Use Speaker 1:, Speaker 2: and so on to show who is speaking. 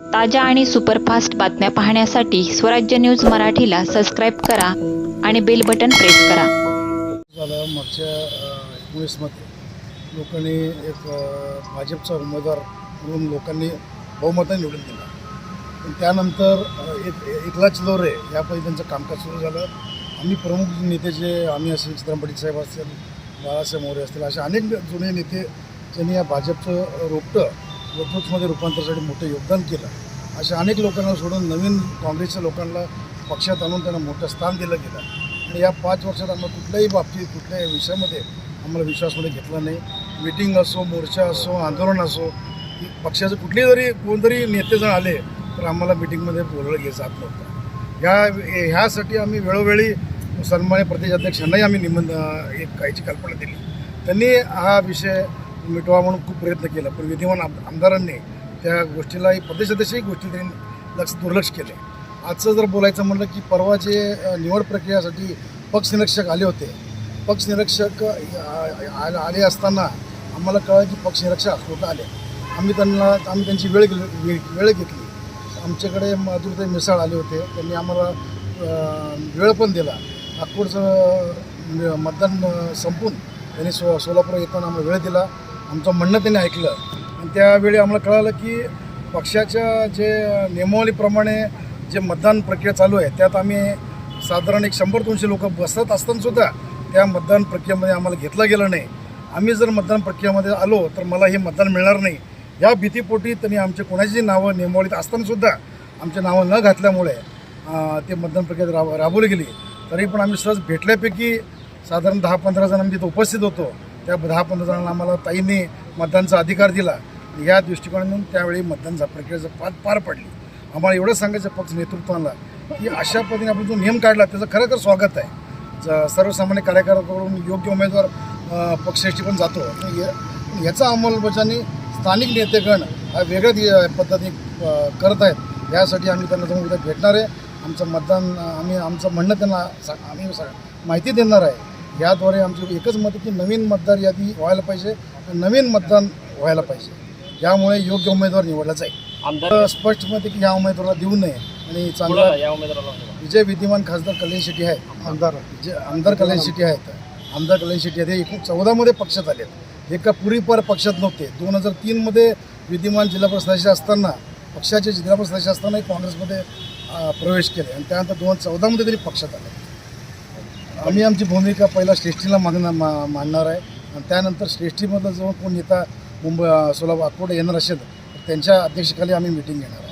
Speaker 1: ताज्या आणि सुपरफास्ट बातम्या पाहण्यासाठी स्वराज्य न्यूज मराठीला सबस्क्राईब करा आणि बेल बटन प्रेस करा.
Speaker 2: झालं मागच्या एकोणीसमध्ये लोकांनी एक भाजपचा उमेदवार म्हणून लोकांनी बहुमताने निवडून दिला. पण त्यानंतर एक एकलाच लोरे यापैकी त्यांचं कामकाज सुरू झालं. आम्ही प्रमुख नेते जे आम्ही असेल चित्रपटी साहेब असतील बाळासाहेब मोरे असतील असे अनेक जुने नेते ज्यांनी या भाजपचं रोपटं नेतृत्वमध्ये रूपांतरासाठी मोठं योगदान केलं. अशा अनेक लोकांना सोडून नवीन काँग्रेसच्या लोकांना पक्षात आणून त्यांना मोठं स्थान दिलं गेलं. आणि या पाच वर्षात आम्हाला कुठल्याही बाबतीत कुठल्याही विषयामध्ये आम्हाला विश्वासमध्ये घेतला नाही. मिटिंग असो मोर्चा असो आंदोलन असो पक्षाचे कुठले जरी कोणतरी नेते जर आले तर आम्हाला मिटिंगमध्ये बोलवलं गे जात नव्हतं. ह्या ह्यासाठी आम्ही वेळोवेळी सन्मान्य प्रदेशाध्यक्षांनाही आम्ही निबंध एक कायची कल्पना दिली. त्यांनी हा विषय मिटवा म्हणून खूप प्रयत्न केला. पण विद्यमान आम- आमदारांनी त्या गोष्टीलाही प्रदेशाध्यक्षही गोष्टी त्यांनी लक्ष दुर्लक्ष केले. आजचं जर बोलायचं म्हणलं की परवा जे निवड प्रक्रियासाठी पक्षनिरीक्षक आले होते. पक्षनिरीक्षक निरीक्षक आले असताना आम्हाला कळलं की पक्षनिरीक्षक अकोट आले. आम्ही त्यांना आम्ही त्यांची वेळ वेळ घेतली. आमच्याकडे माधुरते मिसाळ आले होते. त्यांनी आम्हाला वेळ पण दिला. नागपूरचं मतदान संपून त्यांनी सो सोलापूर येताना आम्हाला वेळ दिला. आमचं म्हणणं त्यांनी ऐकलं. आणि त्यावेळी आम्हाला कळालं की पक्षाच्या जे नियमावलीप्रमाणे जे मतदान प्रक्रिया चालू आहे त्यात आम्ही साधारण एक शंभर दोनशे लोक बसत असतानासुद्धा त्या मतदान प्रक्रियेमध्ये आम्हाला घेतलं गेलं नाही. आम्ही जर मतदान प्रक्रियेमध्ये आलो तर मला हे मतदान मिळणार नाही. या भीतीपोटी त्यांनी आमचे कोणाची नावं नियमावलीत असतानासुद्धा आमचे नावं न घातल्यामुळे ते मतदान प्रक्रियेत राब राबवली गेली. तरी पण आम्ही सहज भेटल्यापैकी साधारण दहा पंधरा जण आम्ही तिथं उपस्थित होतो. त्या दहा पंधरा जणांना आम्हाला ताईंनी मतदानचा अधिकार दिला. या दृष्टिकोनातून त्यावेळी मतदानचा प्रक्रियेचं पार पार पडली. आम्हाला एवढं सांगायचं पक्ष नेतृत्वाला की अशा पद्धतीने आपण जो नियम काढला त्याचं खरं स्वागत आहे. ज सर्वसामान्य कार्यकर्त्याकडून योग्य उमेदवार अ, पक्षाशी पण जातो. याचा अंमलबजावणी स्थानिक नेतेगण हा वेगळ्या दि- पद्धतीने करत आहेत. यासाठी आम्ही त्यांना जाऊन उद्या भेटणार आहे. आमचं मतदान आम्ही आमचं म्हणणं त्यांना आम्ही माहिती देणार आहे. याद्वारे आमची एकच मत आहे की नवीन मतदार यादी व्हायला पाहिजे आणि नवीन मतदान व्हायला पाहिजे. यामुळे योग्य उमेदवार निवडला जाईल.
Speaker 3: आमदार
Speaker 2: स्पष्ट मत आहे की या उमेदवाराला देऊ नये आणि चांगला
Speaker 3: या उमेदवाराला
Speaker 2: विजय विद्यमान खासदार कल्याण शेट्टी आहेत. आमदार. जे आमदार कल्याण शेट्टी आहेत. आमदार कल्याण शेट्टी आहेत. हे एकूण चौदामध्ये पक्षात आले हे का पूर्वीपार पक्षात नव्हते. दोन हजार तीनमध्ये विद्यमान जिल्हा परिषद सदस्य असताना पक्षाचे जिल्हा परिषद सदस्य असतानाही काँग्रेसमध्ये प्रवेश केले. आणि त्यानंतर दोन हजार चौदामध्ये तरी पक्षात आले. आम्ही आमची भूमिका पहिला श्रेष्ठीला मागणार मा मांडणार आहे. आणि त्यानंतर श्रेष्ठीमधला जो कोण नेता मुंबई सोलापूर अकोट येणार असेल तर त्यांच्या अध्यक्षतेखाली आम्ही मिटिंग घेणार आहे